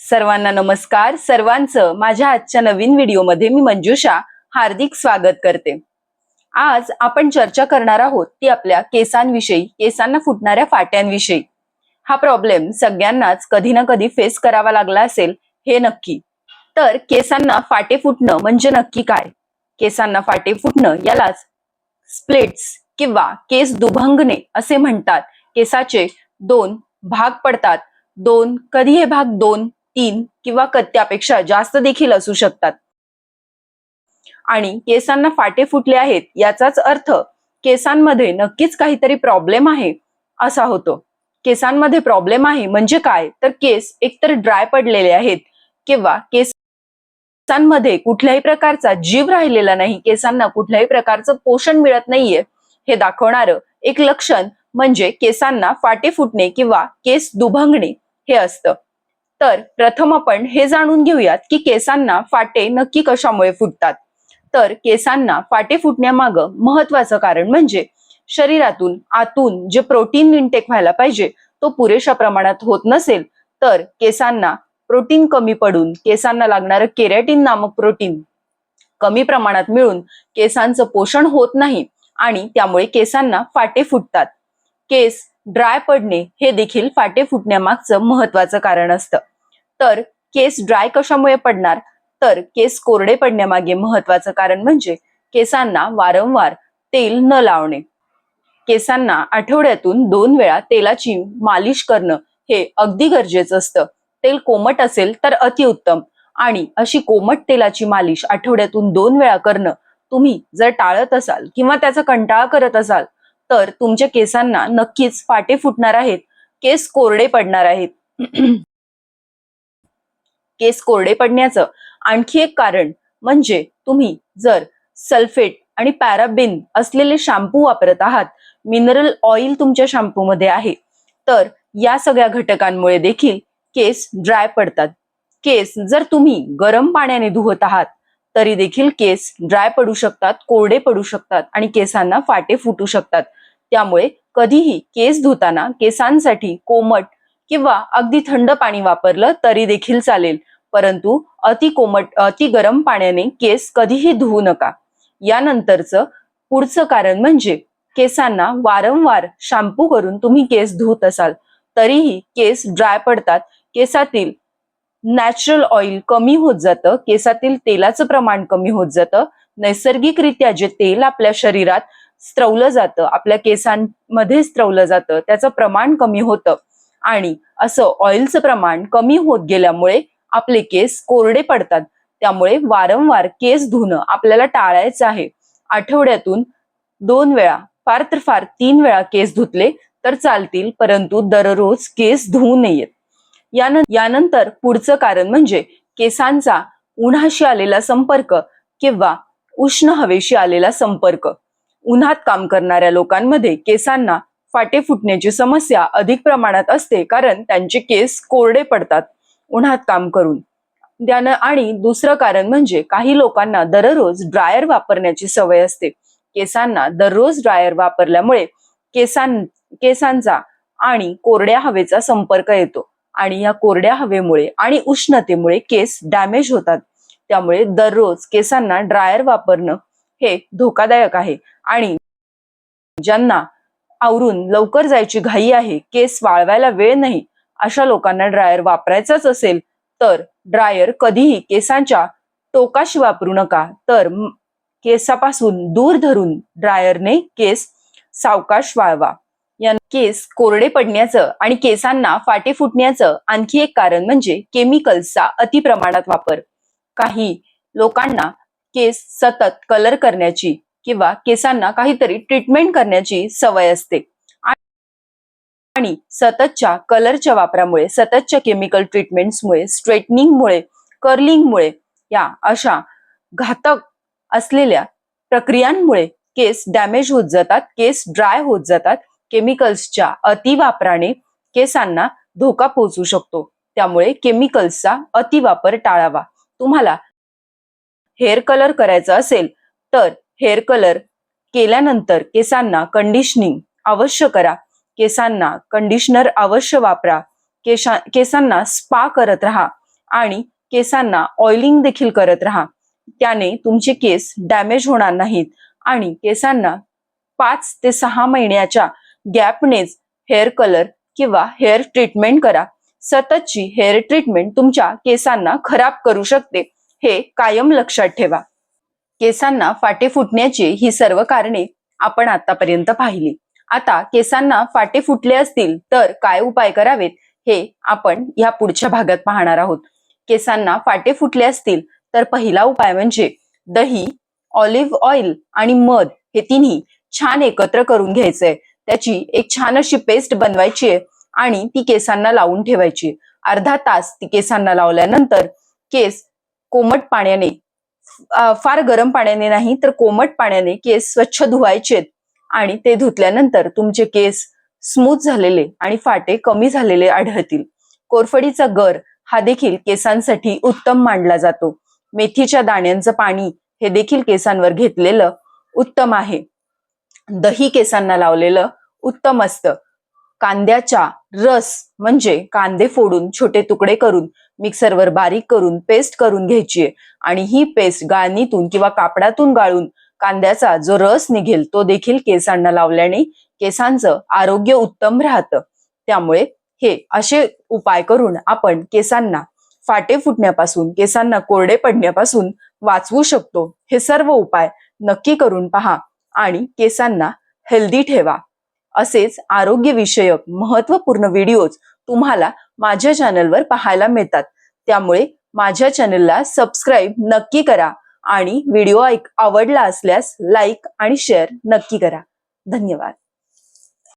सर्वांना नमस्कार. सर्वांचं माझ्या आजच्या नवीन व्हिडिओमध्ये मी मंजुषा हार्दिक स्वागत करते. आज आपण चर्चा करणार आहोत ती आपल्या केसांविषयी केसांना फुटणाऱ्या फाट्यांविषयी. हा प्रॉब्लेम सगळ्यांनाच कधी ना कधी फेस करावा लागला असेल हे नक्की. तर केसांना फाटे फुटणं म्हणजे नक्की काय? केसांना फाटे फुटणं यालाच स्प्लिट्स किंवा केस दुभंगणे असे म्हणतात. केसाचे दोन भाग पडतात. दोन कधी हे भाग दोन? तीन किंवा कत्त्यापेक्षा त्यापेक्षा जास्त देखील असू शकतात. आणि केसांना फाटे फुटले आहेत याचाच अर्थ केसांमध्ये नक्कीच काहीतरी प्रॉब्लेम आहे असा होतो. केसांमध्ये प्रॉब्लेम आहे म्हणजे काय? तर केस एकतर ड्राय पडलेले आहेत किंवा केसांमध्ये कुठल्याही प्रकारचा जीव राहिलेला नाही केसांना कुठल्याही प्रकारचं पोषण मिळत नाहीये हे दाखवणारं एक लक्षण म्हणजे केसांना फाटे फुटणे किंवा केस दुभंगणे हे असतं. तर प्रथम आपण हे जाणून घेऊयात की केसांना फाटे नक्की कशामुळे फुटतात. तर केसांना फाटे फुटण्यामाग महत्वाचं कारण म्हणजे शरीरातून आतून जे प्रोटीन इनटेक व्हायला पाहिजे तो पुरेशा प्रमाणात होत नसेल तर केसांना प्रोटीन कमी पडून केसांना लागणारं केरॅटिन नामक प्रोटीन कमी प्रमाणात मिळून केसांचं पोषण होत नाही आणि त्यामुळे केसांना फाटे फुटतात. केस ड्राय पडणे हे देखील फाटे फुटण्यामागचं महत्वाचं कारण असतं. तर केस ड्राय कशामुळे पडणार? तर केस कोरडे पडण्यामागे महत्वाचं कारण म्हणजे केसांना वारंवार तेल न लावणे. केसांना आठवड्यातून दोन वेळा तेलाची मालिश करणं हे अगदी गरजेचं असतं. तेल कोमट असेल तर अतिउत्तम. आणि अशी कोमट तेलाची मालिश आठवड्यातून दोन वेळा करणं तुम्ही जर टाळत असाल किंवा त्याचा कंटाळा करत असाल तर तुमच्या केसांना नक्कीच फाटे फुटणार आहेत. केस कोरडे पडणार आहेत. केस कोरडे पडण्याचं आणखी एक कारण म्हणजे तुम्ही जर सल्फेट आणि पॅराबिन असलेले शॅम्पू वापरत आहात मिनरल ऑइल तुमच्या शॅम्पूमध्ये आहे तर या सगळ्या घटकांमुळे देखील केस ड्राय पडतात. केस जर तुम्ही गरम पाण्याने धुवत आहात तरी देखील केस ड्राय पडू शकतात कोरडे पडू शकतात आणि केसांना फाटे फुटू शकतात. त्यामुळे कधीही केस धुताना केसांसाठी कोमट किंवा अगदी थंड पाणी वापरलं तरी देखील चालेल. परंतु अति कोमट अति गरम पाण्याने केस कधीही धुवू नका. यानंतरचं पुढचं कारण म्हणजे केसांना वारंवार शॅम्पू करून तुम्ही केस धुत असाल तरीही केस ड्राय पडतात. केसातील नॅचरल ऑइल कमी होत जातं केसातील तेलाचं प्रमाण कमी होत जातं. नैसर्गिकरित्या जे तेल आपल्या शरीरात स्त्रवलं जातं आपल्या केसांमध्ये स्त्रवलं जातं त्याचं प्रमाण कमी होतं. आणि असं ऑइलचं प्रमाण कमी होत गेल्यामुळे आपले केस कोरडे पडतात. त्यामुळे वारंवार केस धुणं आपल्याला टाळायचं आहे. आठवड्यातून दोन वेळा फार तर फार तीन वेळा केस धुतले तर चालतील परंतु दररोज केस धुवू नयेत. यानंतर पुढचं कारण म्हणजे केसांचा उन्हाशी आलेला संपर्क किंवा उष्ण हवेशी आलेला संपर्क. उन्हात काम करणाऱ्या लोकांमध्ये केसांना फाटे फुटण्याची समस्या अधिक प्रमाणात असते कारण त्यांचे केस कोरडे पडतात उन्हात काम करून. त्यानं आणि दुसरं कारण म्हणजे काही लोकांना दररोज ड्रायर वापरण्याची सवय असते. केसांना दररोज ड्रायर वापरल्यामुळे केसां केसांचा आणि कोरड्या हवेचा संपर्क येतो. आणि या कोरड्या हवेमुळे आणि उष्णतेमुळे केस डॅमेज होतात. त्यामुळे दररोज केसांना ड्रायर वापरणं हे धोकादायक आहे. आणि ज्यांना आवरून लवकर जायची घाई आहे केस वाळवायला वेळ नाही अशा लोकांना ड्रायर वापरायचाच असेल तर ड्रायर कधीही केसांच्या टोकाशी वापरू नका. तर केसापासून दूर धरून ड्रायरने केस सावकाश वाळवा. या केस कोरडे पडण्याचं आणि केसांना फाटे फुटण्याचं आणखी एक कारण म्हणजे केमिकल्सचा अति प्रमाणात वापर. काही लोकांना केस सतत कलर करण्याची किंवा केसांना काहीतरी ट्रीटमेंट करण्याची सवय असते. आणि सततच्या कलरच्या वापरामुळे सततच्या केमिकल ट्रीटमेंट्समुळे स्ट्रेटनिंगमुळे कर्लिंगमुळे या अशा घातक असलेल्या प्रक्रियांमुळे केस डॅमेज होत जातात केस ड्राय होत जातात केमिकल्सच्या अतिवापराने केसांना धोका पोहोचू शकतो. त्यामुळे केमिकल्सचा अतिवापर टाळावा. तुम्हाला हेअर कलर करायचा असेल तर हेअर कलर केल्यानंतर केसांना कंडिशनिंग अवश्य करा. केसांना कंडिशनर अवश्य वापरा. केशा केसांना स्पा करत राहा आणि केसांना ऑइलिंग देखील करत राहा. त्याने तुमचे केस डॅमेज होणार नाहीत आणि केसांना पाच ते सहा महिन्याच्या गॅपनेच हेअर कलर किंवा हेअर ट्रीटमेंट करा. सततची हेअर ट्रीटमेंट तुमच्या केसांना खराब करू शकते. हे कायम लक्षात ठेवा. केसांना फाटे फुटण्याची ही सर्व कारणे आपण आतापर्यंत पाहिली. आता केसांना फाटे फुटले असतील तर काय उपाय करावेत हे आपण या पुढच्या भागात पाहणार आहोत. केसांना फाटे फुटले असतील तर पहिला उपाय म्हणजे दही ऑलिव्ह ऑइल आणि मध हे तिन्ही छान एकत्र करून घ्यायचंय. त्याची एक छान अशी पेस्ट बनवायची आहे आणि ती केसांना लावून ठेवायची अर्धा तास ती केसांना लावल्यानंतर केस कोमट पाण्याने फार गरम पाण्याने नाही तर कोमट पाण्याने केस स्वच्छ धुवायचेत आणि ते धुतल्यानंतर तुमचे केस स्मूथ झालेले आणि फाटे कमी झालेले आढळतील. कोरफडीचा गर हा देखील केसांसाठी उत्तम मानला जातो. मेथीच्या दाण्यांचं पाणी हे देखील केसांवर घेतलेलं उत्तम आहे. दही केसांना लावलेलं उत्तम असतं. कांद्याचा रस म्हणजे कांदे फोडून छोटे तुकडे करून मिक्सरवर बारीक करून पेस्ट करून घ्यायची आणि ही पेस्ट गाळणीतून किंवा कापडातून गाळून कांद्याचा जो रस निघेल तो देखील केसांना लावल्याने केसांचं आरोग्य उत्तम राहतं. त्यामुळे हे असे उपाय करून आपण केसांना फाटे फुटण्यापासून केसांना कोरडे पडण्यापासून वाचवू शकतो. हे सर्व उपाय नक्की करून पहा. आणि केसांना हेल्दी ठेवा. असेच आरोग्यविषयक महत्त्वपूर्ण व्हिडिओज तुम्हाला माझ्या चॅनलवर पाहायला मिळतात. त्यामुळे माझ्या चॅनलला सबस्क्राईब नक्की करा आणि व्हिडिओ ऐक आवडला असल्यास लाईक आणि शेअर नक्की करा. धन्यवाद.